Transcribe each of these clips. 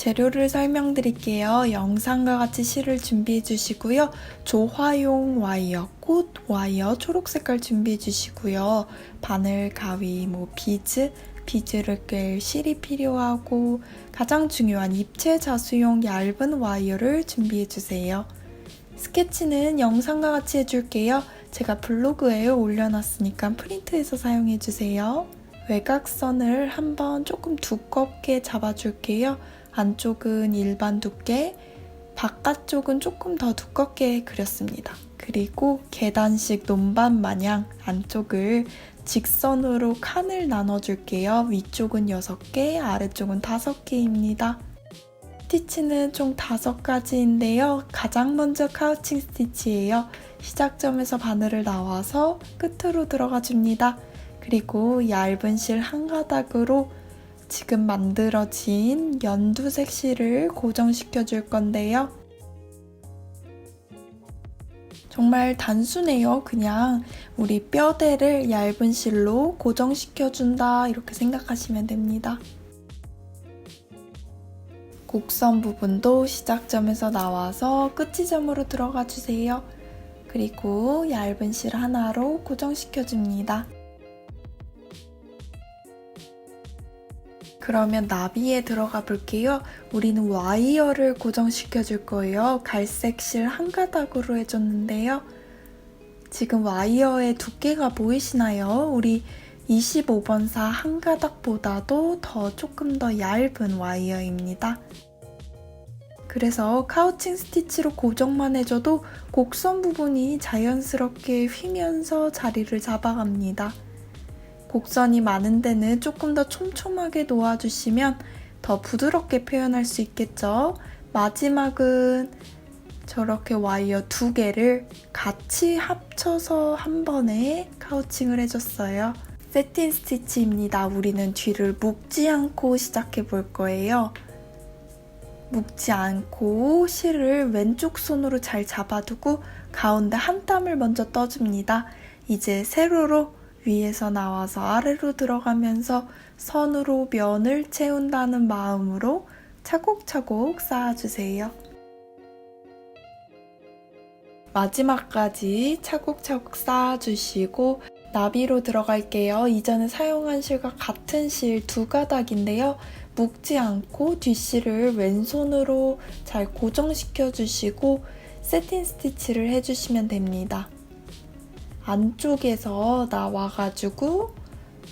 재료를 설명드릴게요. 영상과 같이 실을 준비해 주시고요. 조화용 와이어, 꽃 와이어 초록 색깔 준비해 주시고요. 바늘, 가위, 뭐 비즈, 비즈를 꿰 실이 필요하고 가장 중요한 입체 자수용 얇은 와이어를 준비해 주세요. 스케치는 영상과 같이 해줄게요. 제가 블로그에 올려놨으니까 프린트해서 사용해 주세요. 외곽선을 한번 조금 두껍게 잡아줄게요. 안쪽은 일반 두께, 바깥쪽은 조금 더 두껍게 그렸습니다. 그리고 계단식 논반 마냥 안쪽을 직선으로 칸을 나눠줄게요. 위쪽은 6개, 아래쪽은 5개입니다. 스티치는 총 5가지인데요. 가장 먼저 카우칭 스티치예요. 시작점에서 바늘을 나와서 끝으로 들어가 줍니다. 그리고 얇은 실 한 가닥으로 지금 만들어진 연두색 실을 고정시켜 줄 건데요. 정말 단순해요. 그냥 우리 뼈대를 얇은 실로 고정시켜 준다. 이렇게 생각하시면 됩니다. 곡선 부분도 시작점에서 나와서 끝지점으로 들어가 주세요. 그리고 얇은 실 하나로 고정시켜 줍니다. 그러면 나비에 들어가 볼게요. 우리는 와이어를 고정시켜 줄 거예요. 갈색 실 한 가닥으로 해줬는데요. 지금 와이어의 두께가 보이시나요? 우리 25번사 한 가닥보다도 더 조금 더 얇은 와이어입니다. 그래서 카우칭 스티치로 고정만 해줘도 곡선 부분이 자연스럽게 휘면서 자리를 잡아갑니다. 곡선이 많은 데는 조금 더 촘촘하게 놓아주시면 더 부드럽게 표현할 수 있겠죠. 마지막은 저렇게 와이어 두 개를 같이 합쳐서 한 번에 카우칭을 해줬어요. 세틴 스티치입니다. 우리는 뒤를 묶지 않고 시작해 볼 거예요. 묶지 않고 실을 왼쪽 손으로 잘 잡아두고 가운데 한 땀을 먼저 떠줍니다. 이제 세로로 위에서 나와서 아래로 들어가면서 선으로 면을 채운다는 마음으로 차곡차곡 쌓아주세요. 마지막까지 차곡차곡 쌓아주시고 나비로 들어갈게요. 이전에 사용한 실과 같은 실 두 가닥인데요. 묶지 않고 뒷실을 왼손으로 잘 고정시켜 주시고 세틴 스티치를 해주시면 됩니다. 안쪽에서 나와가지고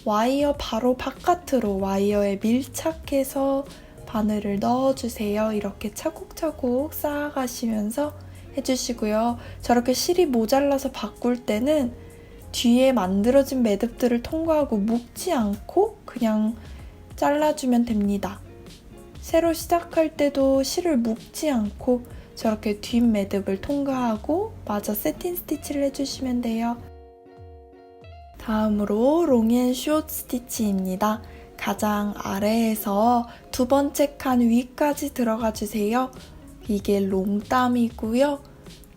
와이어 바로 바깥으로 와이어에 밀착해서 바늘을 넣어주세요. 이렇게 차곡차곡 쌓아가시면서 해주시고요. 저렇게 실이 모자라서 바꿀 때는 뒤에 만들어진 매듭들을 통과하고 묶지 않고 그냥 잘라주면 됩니다. 새로 시작할 때도 실을 묶지 않고 저렇게 뒷 매듭을 통과하고 마저 세틴 스티치를 해주시면 돼요. 다음으로 롱앤 숏 스티치입니다. 가장 아래에서 두 번째 칸 위까지 들어가 주세요. 이게 롱땀이고요.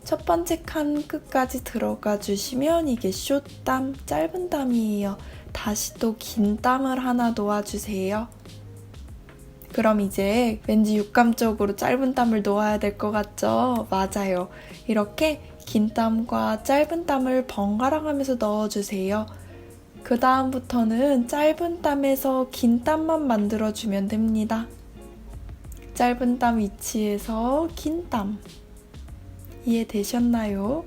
첫 번째 칸 끝까지 들어가 주시면 이게 숏땀, 짧은 땀이에요. 다시 또 긴 땀을 하나 놓아주세요. 그럼 이제 왠지 육감 쪽으로 짧은 땀을 놓아야 될 것 같죠? 맞아요. 이렇게 긴 땀과 짧은 땀을 번갈아 가면서 넣어주세요. 그 다음부터는 짧은 땀에서 긴 땀만 만들어주면 됩니다. 짧은 땀 위치에서 긴 땀. 이해되셨나요?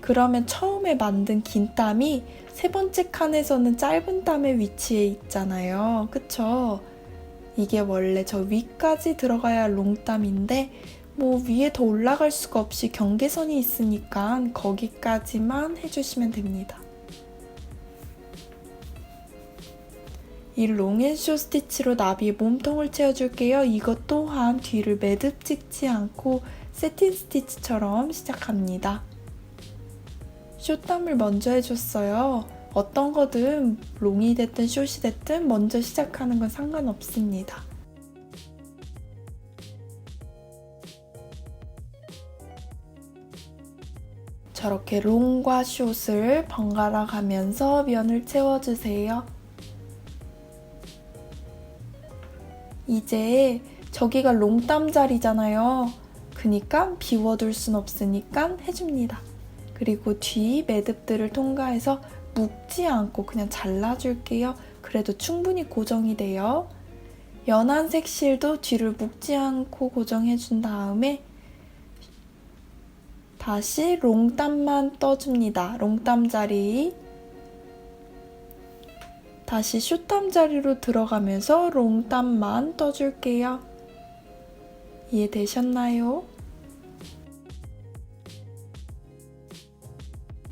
그러면 처음에 만든 긴 땀이 세 번째 칸에서는 짧은 땀의 위치에 있잖아요. 그쵸? 이게 원래 저 위까지 들어가야 롱땀인데 뭐 위에 더 올라갈 수가 없이 경계선이 있으니까 거기까지만 해주시면 됩니다. 이 롱앤쇼 스티치로 나비의 몸통을 채워줄게요. 이것 또한 뒤를 매듭 찍지 않고 세틴 스티치처럼 시작합니다. 숏땀을 먼저 해줬어요. 어떤 거든 롱이 됐든 숏이 됐든 먼저 시작하는 건 상관없습니다. 저렇게 롱과 숏을 번갈아 가면서 면을 채워주세요. 이제 저기가 롱땀 자리잖아요. 그니까 비워둘 순 없으니까 해줍니다. 그리고 뒤 매듭들을 통과해서 묶지 않고 그냥 잘라줄게요. 그래도 충분히 고정이 돼요. 연한 색 실도 뒤를 묶지 않고 고정해준 다음에 다시 롱땀만 떠줍니다. 롱땀 자리. 다시 숏땀 자리로 들어가면서 롱땀만 떠줄게요. 이해되셨나요?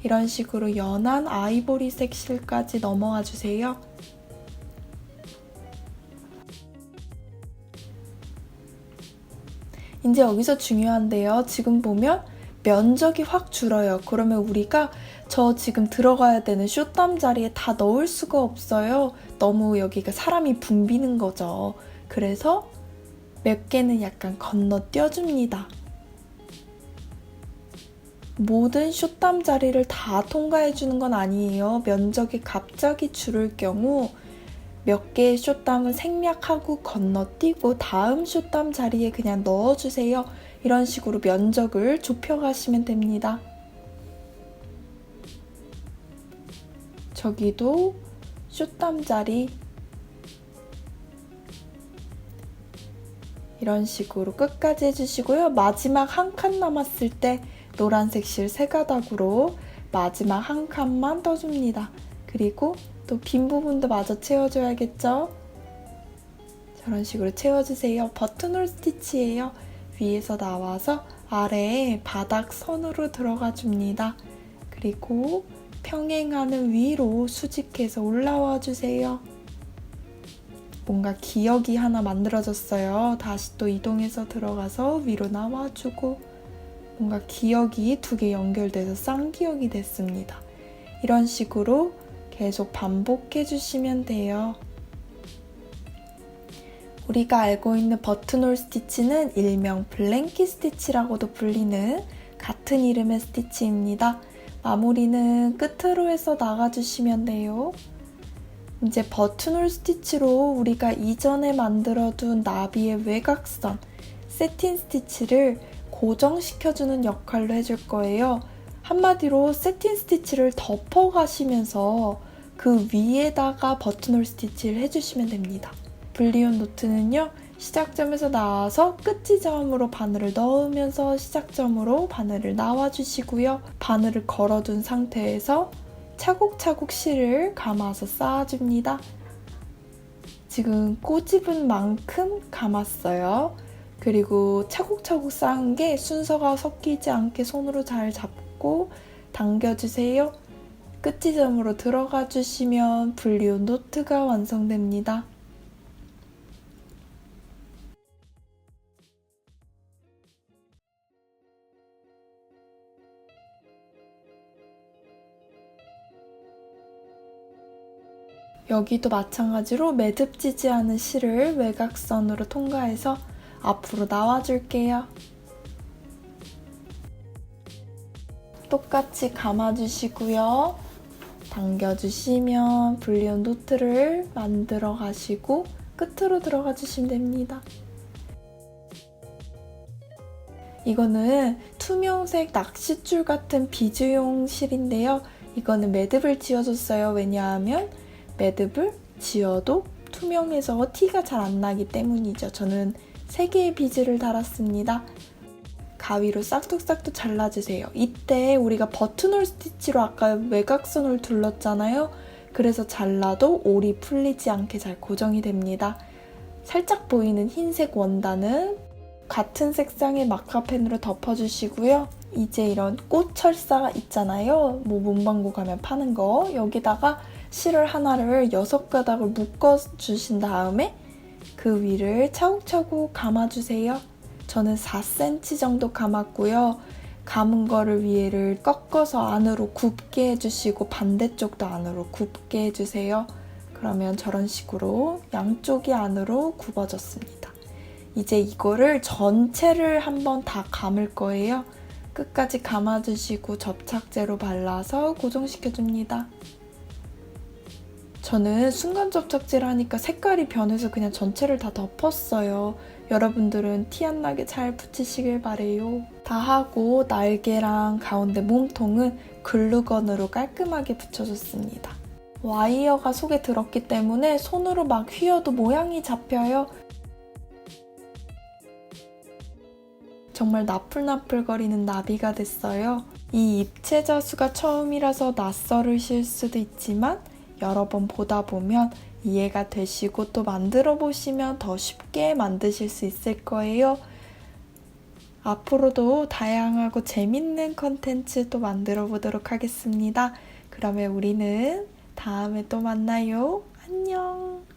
이런 식으로 연한 아이보리색 실까지 넘어와 주세요. 이제 여기서 중요한데요. 지금 보면 면적이 확 줄어요. 그러면 우리가 저 지금 들어가야 되는 쇼땀 자리에 다 넣을 수가 없어요. 너무 여기가 사람이 붐비는 거죠. 그래서 몇 개는 약간 건너뛰어줍니다. 모든 쇼땀 자리를 다 통과해주는 건 아니에요. 면적이 갑자기 줄을 경우 몇 개의 쇼땀은 생략하고 건너뛰고 다음 쇼땀 자리에 그냥 넣어주세요. 이런 식으로 면적을 좁혀가시면 됩니다. 저기도 쇼땀 자리 이런 식으로 끝까지 해주시고요. 마지막 한 칸 남았을 때 노란색 실 세 가닥으로 마지막 한 칸만 떠줍니다. 그리고 또 빈 부분도 마저 채워줘야겠죠? 저런 식으로 채워주세요. 버튼홀 스티치예요. 위에서 나와서 아래에 바닥 선으로 들어가 줍니다. 그리고 평행하는 위로 수직해서 올라와 주세요. 뭔가 기억이 하나 만들어졌어요. 다시 또 이동해서 들어가서 위로 나와주고 뭔가 기억이 두 개 연결돼서 쌍기억이 됐습니다. 이런 식으로 계속 반복해 주시면 돼요. 우리가 알고 있는 버튼홀 스티치는 일명 블랭키 스티치라고도 불리는 같은 이름의 스티치입니다. 마무리는 끝으로 해서 나가주시면 돼요. 이제 버튼홀 스티치로 우리가 이전에 만들어둔 나비의 외곽선, 세틴 스티치를 고정시켜주는 역할로 해줄 거예요. 한마디로 세틴 스티치를 덮어가시면서 그 위에다가 버튼홀 스티치를 해주시면 됩니다. 블리온 노트는요, 시작점에서 나와서 끝지점으로 바늘을 넣으면서 시작점으로 바늘을 나와주시고요. 바늘을 걸어둔 상태에서 차곡차곡 실을 감아서 쌓아줍니다. 지금 꼬집은 만큼 감았어요. 그리고 차곡차곡 쌓은 게 순서가 섞이지 않게 손으로 잘 잡고 당겨주세요. 끝지점으로 들어가 주시면 분리온 노트가 완성됩니다. 여기도 마찬가지로 매듭지지 않은 실을 외곽선으로 통과해서 앞으로 나와줄게요. 똑같이 감아주시고요. 당겨주시면 불리온 노트를 만들어 가시고 끝으로 들어가 주시면 됩니다. 이거는 투명색 낚싯줄 같은 비즈용 실인데요. 이거는 매듭을 지어줬어요. 왜냐하면 매듭을 지어도 투명해서 티가 잘 안 나기 때문이죠. 저는 3개의 비즈를 달았습니다. 가위로 싹둑싹둑 잘라주세요. 이때 우리가 버튼홀 스티치로 아까 외곽선을 둘렀잖아요. 그래서 잘라도 올이 풀리지 않게 잘 고정이 됩니다. 살짝 보이는 흰색 원단은 같은 색상의 마카펜으로 덮어주시고요. 이제 이런 꽃 철사 있잖아요. 뭐 문방구 가면 파는 거. 여기다가 실을 하나를 여섯 가닥을 묶어 주신 다음에 그 위를 차곡차곡 감아주세요. 저는 4cm 정도 감았고요. 감은 거를 위에를 꺾어서 안으로 굽게 해주시고 반대쪽도 안으로 굽게 해주세요. 그러면 저런 식으로 양쪽이 안으로 굽어졌습니다. 이제 이거를 전체를 한번 다 감을 거예요. 끝까지 감아주시고 접착제로 발라서 고정시켜줍니다. 저는 순간 접착제를 하니까 색깔이 변해서 그냥 전체를 다 덮었어요. 여러분들은 티 안 나게 잘 붙이시길 바래요. 다 하고 날개랑 가운데 몸통은 글루건으로 깔끔하게 붙여줬습니다. 와이어가 속에 들었기 때문에 손으로 막 휘어도 모양이 잡혀요. 정말 나풀나풀거리는 나비가 됐어요. 이 입체 자수가 처음이라서 낯설으실 수도 있지만 여러 번 보다 보면 이해가 되시고 또 만들어 보시면 더 쉽게 만드실 수 있을 거예요. 앞으로도 다양하고 재밌는 컨텐츠 또 만들어 보도록 하겠습니다. 그러면 우리는 다음에 또 만나요. 안녕.